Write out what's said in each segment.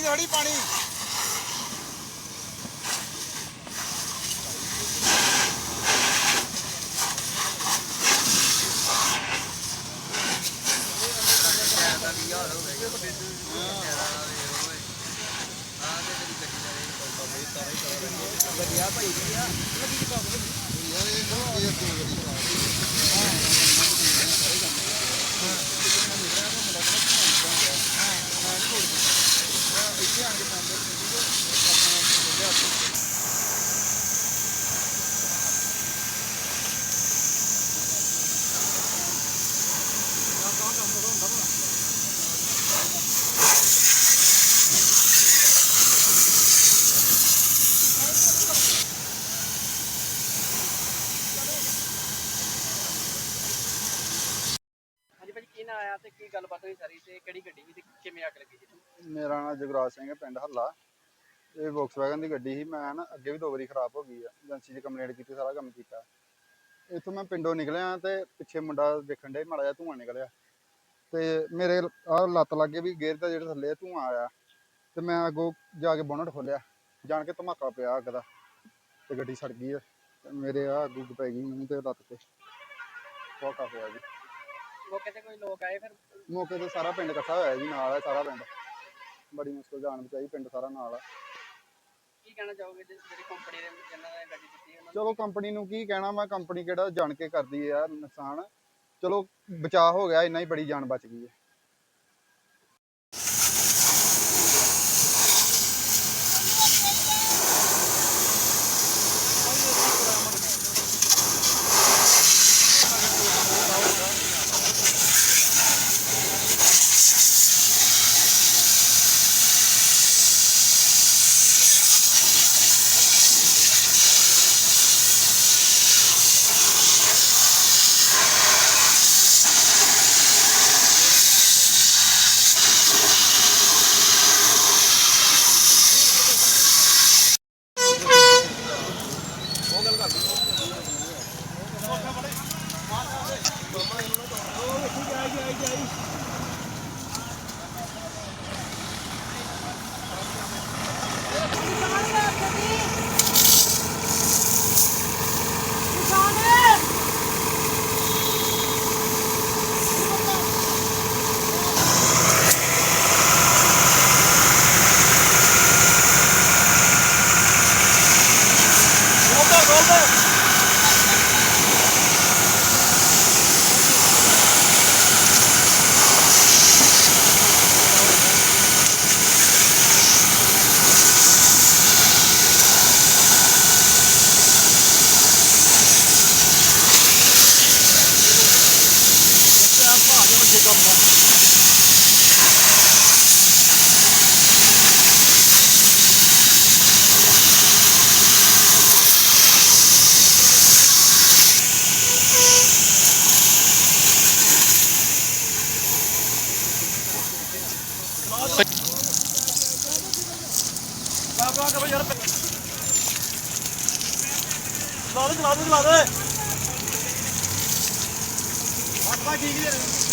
ਪਾਣੀ ਥੋੜੀ ਪਾਣੀ। ਹਾਂਜੀ ਭਾਜੀ ਕੀ ਨਾਂ ਆਇਆ ਤੇ ਕੀ ਗੱਲਬਾਤ ਹੋਈ ਸਾਰੀ ਤੇ ਕਿਹੜੀ ਗੱਡੀ ਸੀ ਤੇ ਕਿਵੇਂ ਅੱਗ ਲੱਗੀ ਜੀ ਮੇਰਾ ਨਾਮ ਜਗਰਾਜ ਸਿੰਘ ਹੈ, ਪਿੰਡ ਹੱਲਾ। ਇਹ ਵੋਕਸਵੈਗਨ ਦੀ ਗੱਡੀ ਸੀ, ਮੈਂ ਨਾ ਅੱਗੇ ਵੀ ਦੋ ਵਾਰੀ ਖਰਾਬ ਹੋ ਗਈ ਆ। ਏਜੰਸੀ 'ਚ ਕੰਪਲੇਂਟ ਕੀਤੀ, ਸਾਰਾ ਕੰਮ ਕੀਤਾ। ਇੱਥੋਂ ਮੈਂ ਪਿੰਡੋਂ ਨਿਕਲਿਆ ਤੇ ਪਿੱਛੇ ਮੁੰਡਾ ਦੇਖਣ ਡੇ ਮਾੜਾ ਜਿਹਾ ਧੂੰਆਂ ਨਿਕਲਿਆ। ਤੇ ਮੇਰੇ ਆਹ ਲੱਤ ਲੱਗੇ ਵੀ ਗੇਰ ਦਾ ਜਿਹੜਾ ਥੱਲੇ ਧੂੰਆਂ ਆਇਆ। ਤੇ ਮੈਂ ਅੱਗੋਂ ਜਾ ਕੇ ਬੋਨਟ ਖੋਲਿਆ ਜਾਣ ਕੇ ਧਮਾਕਾ ਪਿਆ ਅੱਗ ਦਾ ਤੇ ਗੱਡੀ ਸੜ ਗਈ ਆ। ਤੇ ਮੇਰੇ ਆ ਅੱਗ ਪੈ ਗਈ ਮੈਨੂੰ ਤੇ ਲੱਤ ਤੇ। ਧਮਾਕਾ ਪਿਆ ਜੀ। ਮੌਕੇ ਤੇ ਕੋਈ ਲੋਕ ਆਏ ਫਿਰ? ਮੌਕੇ ਤੇ ਸਾਰਾ ਪਿੰਡ ਇਕੱਠਾ ਹੋਇਆ ਜੀ ਨਾਲ ਹੈ ਸਾਰਾ ਪਿੰਡ। ਬੜੀ ਮੁਸ਼ਕਲ ਜਾਨ ਬਚਾਈ ਪਿੰਡ ਸਾਰਾ ਨਾਲ ਆ। ਕੀ ਕਹਿਣਾ ਚਾਹੋਗੇ ਜੀ ਜਿਹੜੀ ਕੰਪਨੀ ਦੇ ਜਿਨ੍ਹਾਂ ਨੇ ਗੱਡੀ ਦਿੱਤੀ ਉਹਨਾਂ ਚਲੋ ਕੰਪਨੀ ਨੂੰ ਕੀ ਕਹਿਣਾ ਮੈਂ ਕੰਪਨੀ ਕਿਹੜਾ ਜਾਣ ਕੇ ਕਰਦੀ ਹੈ ਨੁਕਸਾਨ। ਚਲੋ ਬਚਾਅ ਹੋ ਗਿਆ ਇੰਨਾ ਹੀ ਬੜੀ ਜਾਨ ਬਚ ਗਈ ਹੈ Çekom ya. Kıladı kıladı kıladı. Bak bak iyi gidelim.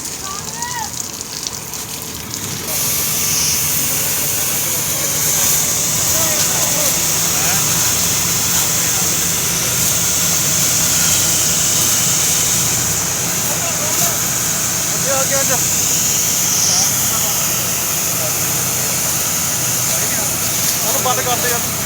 ਅੱਗੇ ਅੱਗੇ ਉਹਨੂੰ ਬੰਦ ਕਰਦੇ ਯਾਰ।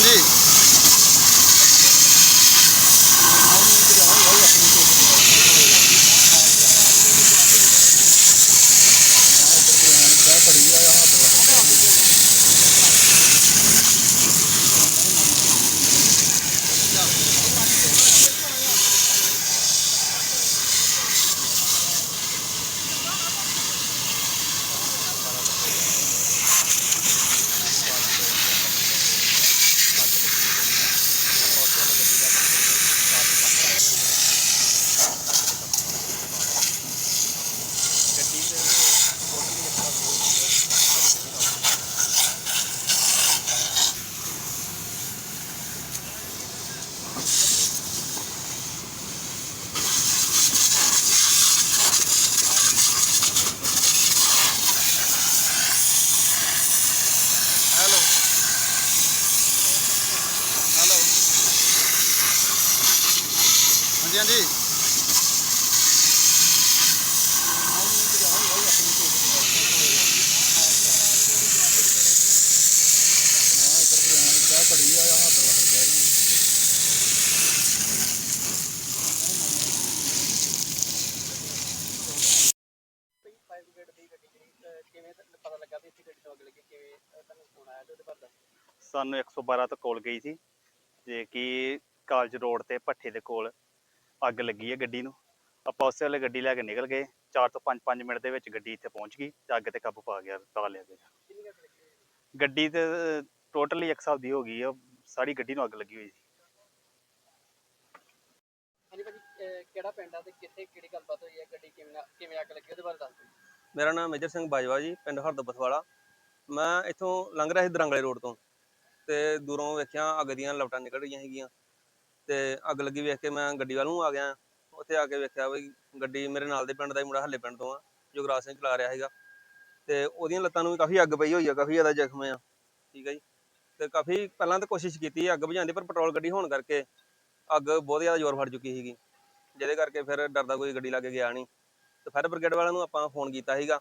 ਜੀ ਦੱਸੋ ਸਾਨੂੰ 112 ਤੋਂ ਕਾਲ ਗਈ ਸੀ, ਜੇ ਕਿ ਕਾਲਜ ਰੋਡ ਤੇ ਭੱਠੇ ਦੇ ਕੋਲ। ਅੱਗ ਲੱਗੀ ਹੈ ਗੱਡੀ ਨੂੰ। ਆਪਾਂ ਉਸੇ ਵੇਲੇ ਗੱਡੀ ਲੈ ਕੇ ਨਿਕਲ ਗਏ। 4 ਤੋਂ 5 5 ਮਿੰਟ ਦੇ ਵਿੱਚ ਗੱਡੀ ਇੱਥੇ ਪਹੁੰਚ ਗਈ ਤੇ ਅੱਗ ਤੇ ਕਾਬੂ ਪਾ ਗਿਆ ਪਾ ਲਿਆ ਗਿਆ? ਗੱਡੀ ਤੇ ਟੋਟਲੀ ਇੱਕ ਹਿਸਾਬ ਦੀ ਹੋ ਗਈ ਆ। ਸਾਰੀ ਗੱਡੀ ਨੂੰ ਅੱਗ ਲੱਗੀ ਹੋਈ ਸੀ। ਹਾਂਜੀ ਭਾਜੀ ਅਹ ਕਿਹੜਾ ਪਿੰਡ ਆ ਤੇ ਕਿੱਥੇ ਕਿਹੜੀ ਗੱਲਬਾਤ ਹੋਈ ਹੈ? ਗੱਡੀ ਕਿਵੇਂ ਨਾ- ਕਿਵੇਂ ਅੱਗ ਲੱਗੀ ਉਹਦੇ ਬਾਰੇ ਦੱਸ ਦਿਓ। ਮੇਰਾ ਨਾਮ ਮੇਜਰ ਸਿੰਘ ਬਾਜਵਾ ਜੀ ਪਿੰਡ ਹਰਦਬਤ ਵਾਲਾ ਮੈਂ ਇੱਥੋਂ ਲੰਘ ਰਿਹਾ ਸੀ ਦਰੰਗਲੇ ਰੋਡ ਤੋਂ ਤੇ ਦੂਰੋਂ ਵੇਖਿਆ ਅੱਗ ਦੀਆਂ ਲਪਟਾਂ ਨਿਕਲ ਰਹੀਆਂ ਹੈਗੀਆਂ ਤੇ ਅੱਗ ਲੱਗੀ ਵੇਖ ਕੇ ਮੈਂ ਗੱਡੀ ਵੱਲ ਨੂੰ ਆ ਗਿਆ। ਉੱਥੇ ਆ ਕੇ ਵੇਖਿਆ ਵੀ ਗੱਡੀ ਮੇਰੇ ਨਾਲ ਦੇ ਪਿੰਡ ਦਾ ਹੀ ਮੁੰਡਾ ਹੱਲੇ ਪਿੰਡ ਤੋਂ ਆ, ਜੁਗਰਾਜ ਸਿੰਘ ਚਲਾ ਰਿਹਾ ਹੈਗਾ ਤੇ ਉਹਦੀਆਂ ਲੱਤਾਂ ਨੂੰ ਵੀ ਕਾਫੀ ਅੱਗ ਪਈ ਹੋਈ ਆ, ਕਾਫੀ ਜ਼ਿਆਦਾ ਜ਼ਖਮ ਆ। ਠੀਕ ਹੈ ਜੀ। ਤੇ ਕਾਫੀ ਪਹਿਲਾਂ ਤਾਂ ਕੋਸ਼ਿਸ਼ ਕੀਤੀ ਅੱਗ ਬੁਝਾਉਣ ਦੀ, ਪਰ ਪੈਟਰੋਲ ਗੱਡੀ ਹੋਣ ਕਰਕੇ ਅੱਗ ਬਹੁਤ ਜ਼ਿਆਦਾ ਜ਼ੋਰ ਫੜ ਚੁੱਕੀ ਸੀਗੀ। ਜਿਹਦੇ ਕਰਕੇ ਫਿਰ ਡਰਦਾ ਕੋਈ ਗੱਡੀ ਲਾਗੇ ਗਿਆ ਨਹੀਂ। ਤੇ ਫਾਇਰ ਬ੍ਰਿਗੇਡ ਵਾਲਿਆਂ ਨੂੰ ਆਪਾਂ ਫੋਨ ਕੀਤਾ ਸੀਗਾ।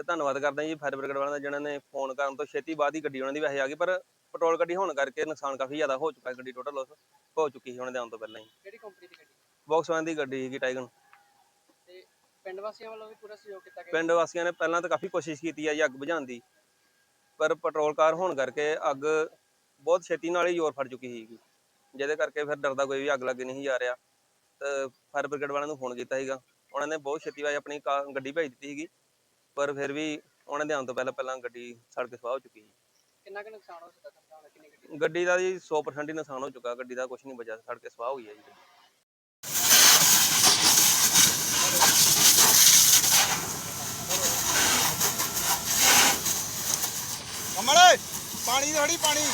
ਤੇ ਧੰਨਵਾਦ ਕਰਦੇ ਜੀ ਫਾਇਰ ਬ੍ਰਿਗੇਡ ਵਾਲਿਆਂ ਦਾ ਜਿਨ੍ਹਾਂ ਨੇ ਫੋਨ ਕਰਨ ਤੋਂ ਛੇਤੀ ਬਾਅਦ ਹੀ ਗੱਡੀ ਉਹਨਾਂ ਦੀ ਵੈਸੇ ਆ ਗਈ ਪਰ ਪੈਟਰੋਲ ਗੱਡੀ ਹੋਣ ਕਰਕੇ ਨੁਕਸਾਨ ਕਾਫੀ ਜ਼ਿਆਦਾ ਹੋ ਚੁੱਕਾ ਗੱਡੀ ਟੋਟਲ ਲੋਸ ਹੋ ਚੁੱਕੀ ਸੀ ਉਹਨਾਂ ਦੇ ਆਉਣ ਤੋਂ ਪਹਿਲਾਂ ਹੀ। ਕਿਹੜੀ ਕੰਪਨੀ ਦੀ ਗੱਡੀ? ਵੌਕਸਵੈਨ ਦੀ ਗੱਡੀ ਸੀਗੀ ਟਾਈਗਨ ਤੇ ਪਿੰਡ ਵਾਸੀਆਂ ਵੱਲੋਂ ਵੀ ਪੂਰਾ ਸਹਿਯੋਗ ਕੀਤਾ ਗਿਆ? ਪਿੰਡ ਵਾਸੀਆਂ ਨੇ ਪਹਿਲਾਂ ਤਾਂ ਕਾਫੀ ਕੋਸ਼ਿਸ਼ ਕੀਤੀ ਹੈ ਜੀ ਅੱਗ ਬੁਝਾਉਣ ਦੀ ਪਰ ਪੈਟਰੋਲ ਕਾਰ ਹੋਣ ਕਰਕੇ ਅੱਗ ਬਹੁਤ ਛੇਤੀ ਨਾਲ ਹੀ ਜ਼ੋਰ ਫੜ ਚੁੱਕੀ ਸੀਗੀ। ਜਿਹਦੇ ਕਰਕੇ ਫਿਰ ਡਰਦਾ ਕੋਈ ਵੀ ਅੱਗ ਲੱਗੇ ਨਹੀਂ ਜਾ ਰਿਹਾ। ਤੇ ਫਾਇਰ ਬ੍ਰਿਗੇਡ ਵਾਲਿਆਂ ਨੂੰ ਫੋਨ ਕੀਤਾ ਸੀਗਾ। ਉਹਨਾਂ ਨੇ ਬਹੁਤ ਛੇਤੀ ਆਪਣੀ ਕਾ- ਗੱਡੀ ਭੇਜ ਦਿੱਤੀ ਸੀਗੀ। ਪਰ ਫਿਰ ਵੀ ਉਹਨਾਂ ਦੇ ਆਉਣ ਤੋਂ ਪਹਿਲਾਂ ਪਹਿਲਾਂ ਗੱਡੀ ਸੜ ਕੇ ਸਵਾਹ ਹੋ ਚੁੱਕੀ ਸੀ। ਕਿੰਨਾ ਕੁ ਨੁਕਸਾਨ ਹੋ ਸਕਦਾ ਨੁਕਸਾਨ ਕਿੰਨੀ ਗੱਡੀ? ਗੱਡੀ ਦਾ ਜੀ 100% ਹੀ ਨੁਕਸਾਨ ਹੋ ਚੁੱਕਾ ਗੱਡੀ ਦਾ ਕੁਝ ਨਹੀਂ ਬਚਿਆ ਸੜ ਕੇ ਸਵਾਹ ਹੋ ਗਈ ਹੈ ਜੀ। ਕਮਲ ਪਾਣੀ ਥੋੜੀ ਪਾਣੀ।